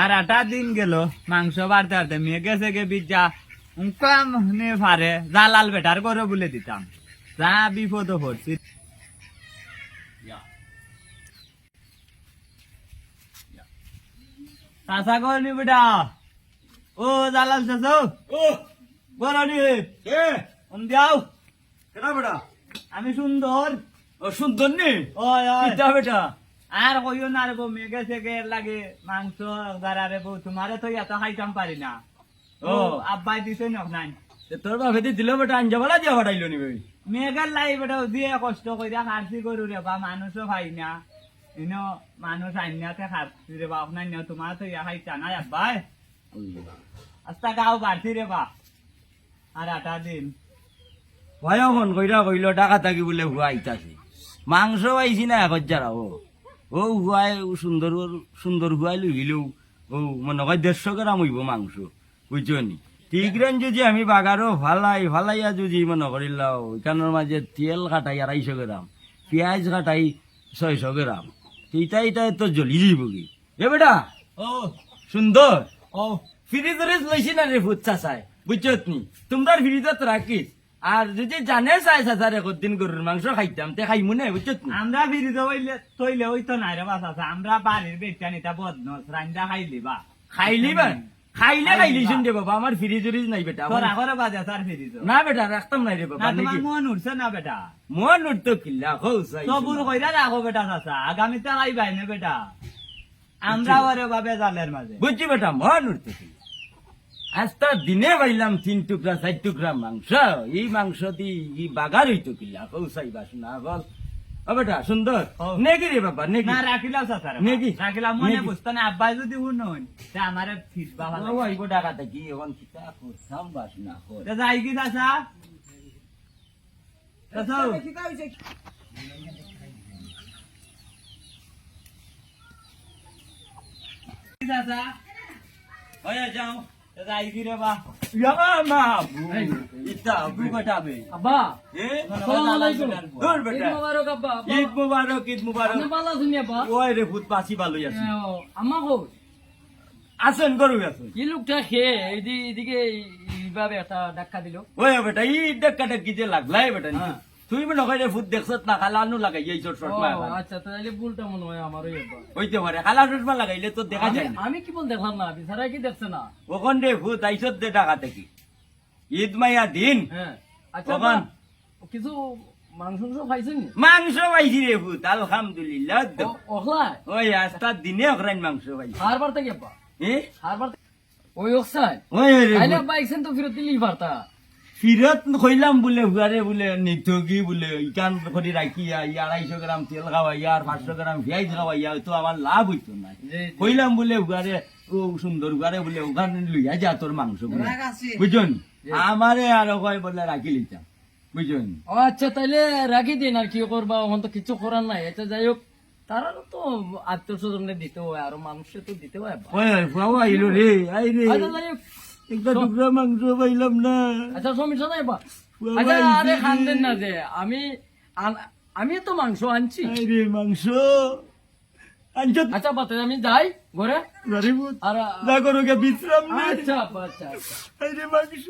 আর আটা দিন গেল মাংস বাড়তে বাড়তে। মেয়ে গেছে গে বিজা উনকাম নে পারে জালাল বেটার করে বলে দিতাম। যা বিপদ পড়ছি চাষা করনি বেটা ও জালাল চাষ ও। বলনি দিয়াও। কেনা বেটা? আমি সুন্দর। ও সুন্দর নি? ওই ওই বেটা? আর কইও না রে মেঘে থেকে লাগে মাংস দাঁড়া রে বউ তোমারে তো এত খাইতাম পারি না। ও। আব্বাই দিছে নক নাই। তে তোর বাপে দি দিল বেটা আঞ্জা বলা দিয়া বাড়াইলো নি ভাই মেঘের লাই বেটা দিয়ে কষ্ট কইরা খারসি করু রে বা মানুষও খাই না। ইনো মানুষ আইনাতে খারসি রে বা আপনার নিয়ে তোমার তো ইয়া খাইতা না আব্বাই। আস্তা গাও রে আর আটা দিন। ভাই ফোন কইরা কইলো টাকা থাকি বলে হুয়া আইতাছে। মাংস পাইছি না এখন যারা ও ও হুয়াই সুন্দর সুন্দর হুয়াই লইলেও ও মনে হয় দেড়শো গ্রাম হইব মাংস বুঝছ নি? ঠিক রেন যদি আমি বাগারও ভালাই ভালাইয়া যদি মনে করিলাও এখানোর মাঝে তেল কাটাই আড়াইশো গ্রাম পেঁয়াজ কাটাই ছয়শো গ্রাম এইটা এইটা তো জ্বলি যাইব কি এ বেটা ও সুন্দর ও ফ্রিজরে লইছি না রে ফুট চাচাই বুঝছত নি? তোমরা ফ্রিজত রাখিস আর যদি জানে চাই চাচার একদিন গরুর মাংস খাইতাম তে খাইমু না? বুঝছত আমরা বিরিদ হইলে তৈলে ওই তো নাই রে বাস আছে। আমরা বাড়ির বেচা নিতা বদনস রান্দা খাইলি বা? খাইলি বা খাইলে খাইলি শুন বাবা আমার ফ্রিজ উরিজ নাই বেটা তোর আগরে বাজে তার ফিরিজ না বেটা রাখতাম নাই রে বাবা না নাকি? মন উঠছে না বেটা? মন উঠতো কিল্লা চাই সবুর কইরা রাখো বেটা চাচা আগামীতে আইবাই না বেটা? আমরা ওরে বাবে জালের মাঝে বুঝছি বেটা মন উঠতো কিল্লা আজ তো দিনে পাইলাম তিন টুকরা চার টুকরা মাংস। এই মাংস দি ই বাগার হইতো কিল্লা খৌ চাই বাস না বল ও বেটা সুন্দর। নেকি রে বাবা নেকি? না রাখিলাম চাচা রে নেকি? রাখিলাম মনে? বুঝতো না আব্বাই যদি শুনুন তে আমারে ফিরবা ভালো ও আইব টাকা থাকি এখন কিতা করতাম বাস না কর তে যাই কি চাচা? চাচা। কি চাচা? হয়ে যাও। কি আসেন গরু আসেন এই লোকটা খেয়ে এদিকে এইভাবে একটা ধাক্কা দিল। ওই বেটা ই ডাক্কা ডাক্কি যে লাগলাই বেটা হ্যাঁ। তুই মনে হয় রে ফুট দেখছত না খালানো লাগাই এই ও, আচ্ছা তাহলে ভুলটা মনে হয় আমারই হইতে পারে খালা চশমা লাগাইলে তো দেখা যায় আমি- না। আমি কি বল দেখলাম না? বিছারা কি দেখছে না? ওখান রে ফুট আইসত দে টাকা থেকে ঈদ মাইয়া দিন। হ্যাঁ। আচ্ছা ওখান। কিছু মাংস মাংস খাইছেন মাংস পাইছি রে ফুট আলহামদুলিল্লাহ। ও- ওখলাই ওই আস্তা দিনে অকরাইন মাংস পাইছি। হারবার থেকে আব্বা এ হারবার থেকে- ওই ওকসাই ওই রে ফুট। তো ফিরত পারতা ফিরত কইলাম বলে হুয়ারে বলে নিথগি বলে ইকান করে রাখিয়া ই আড়াইশো গ্রাম তেল খাওয়াইয়া আর পাঁচশো গ্রাম পেঁয়াজ খাওয়াইয়া তো আমার লাভ হইতো না। কইলাম বলে হুয়ারে ও সুন্দর হুয়ারে বলে ওখানে লইয়া যা তোর মাংস বলে। বুঝুন আমারে আর কয় বলে রাখি লিতাম বুঝুন আচ্ছা তাইলে রাখি দিন আর কি করবা ওখান তো কিছু করার নাই। এটা যাই হোক তারা তো আত্মীয় স্বজনে দিতে হয়। আর মানুষে তো দিতে হয় একটা টুকরা মাংস পাইলাম না আচ্ছা সমস্যা নাই বা আচ্ছা আরে যে- খান্দেন না যে আমি আমি তো মাংস আনছি আরে মাংস আনছত আচ্ছা বাতে আমি যাই ঘরে গরিব আর যা করো গে বিশ্রাম নে আচ্ছা আচ্ছা আরে মাংস